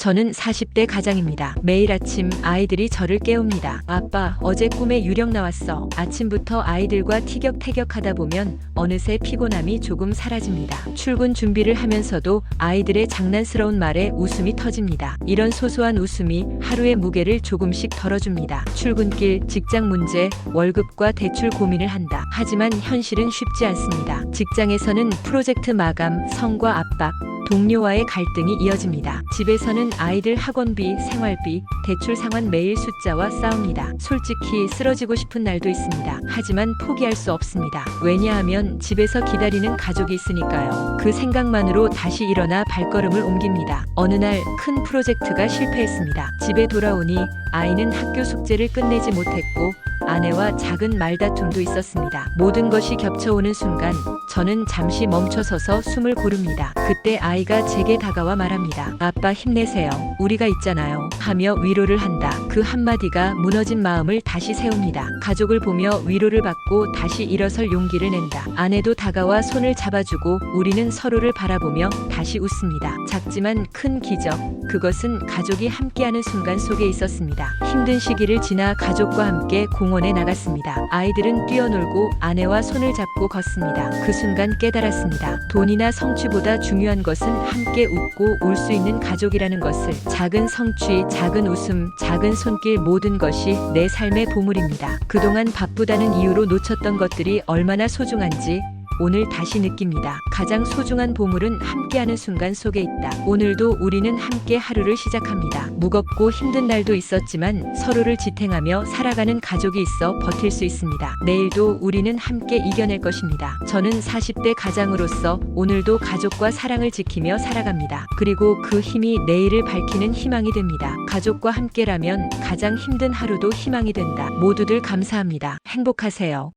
저는 40대 가장입니다. 매일 아침 아이들이 저를 깨웁니다. 아빠, 어제 꿈에 유령 나왔어. 아침부터 아이들과 티격태격 하다 보면 어느새 피곤함이 조금 사라집니다. 출근 준비를 하면서도 아이들의 장난스러운 말에 웃음이 터집니다. 이런 소소한 웃음이 하루의 무게를 조금씩 덜어줍니다. 출근길, 직장 문제, 월급과 대출 고민을 한다. 하지만 현실은 쉽지 않습니다. 직장에서는 프로젝트 마감, 성과 압박, 동료와의 갈등이 이어집니다. 집에서는 아이들 학원비, 생활비, 대출 상환 매일 숫자와 싸웁니다. 솔직히 쓰러지고 싶은 날도 있습니다. 하지만 포기할 수 없습니다. 왜냐하면 집에서 기다리는 가족이 있으니까요. 그 생각만으로 다시 일어나 발걸음을 옮깁니다. 어느 날 큰 프로젝트가 실패했습니다. 집에 돌아오니 아이는 학교 숙제를 끝내지 못했고 아내와 작은 말다툼도 있었습니다. 모든 것이 겹쳐오는 순간 저는 잠시 멈춰서서 숨을 고릅니다. 그때 아이 가 제게 다가와 말합니다. 아빠 힘내세요. 우리가 있잖아요. 하며 위로를 한다. 그 한마디가 무너진 마음을 다시 세웁니다. 가족을 보며 위로를 받고 다시 일어설 용기를 낸다. 아내도 다가와 손을 잡아주고 우리는 서로를 바라보며 다시 웃습니다. 작지만 큰 기적. 그것은 가족이 함께하는 순간 속에 있었습니다. 힘든 시기를 지나 가족과 함께 공원에 나갔습니다. 아이들은 뛰어놀고 아내와 손을 잡고 걷습니다. 그 순간 깨달았습니다. 돈이나 성취보다 중요한 것은 함께 웃고 울 수 있는 가족이라는 것을 작은 성취, 작은 웃음, 작은 손길 모든 것이 내 삶의 보물입니다. 그동안 바쁘다는 이유로 놓쳤던 것들이 얼마나 소중한지 오늘 다시 느낍니다. 가장 소중한 보물은 함께하는 순간 속에 있다. 오늘도 우리는 함께 하루를 시작합니다. 무겁고 힘든 날도 있었지만 서로를 지탱하며 살아가는 가족이 있어 버틸 수 있습니다. 내일도 우리는 함께 이겨낼 것입니다. 저는 40대 가장으로서 오늘도 가족과 사랑을 지키며 살아갑니다. 그리고 그 힘이 내일을 밝히는 희망이 됩니다. 가족과 함께라면 가장 힘든 하루도 희망이 된다. 모두들 감사합니다. 행복하세요.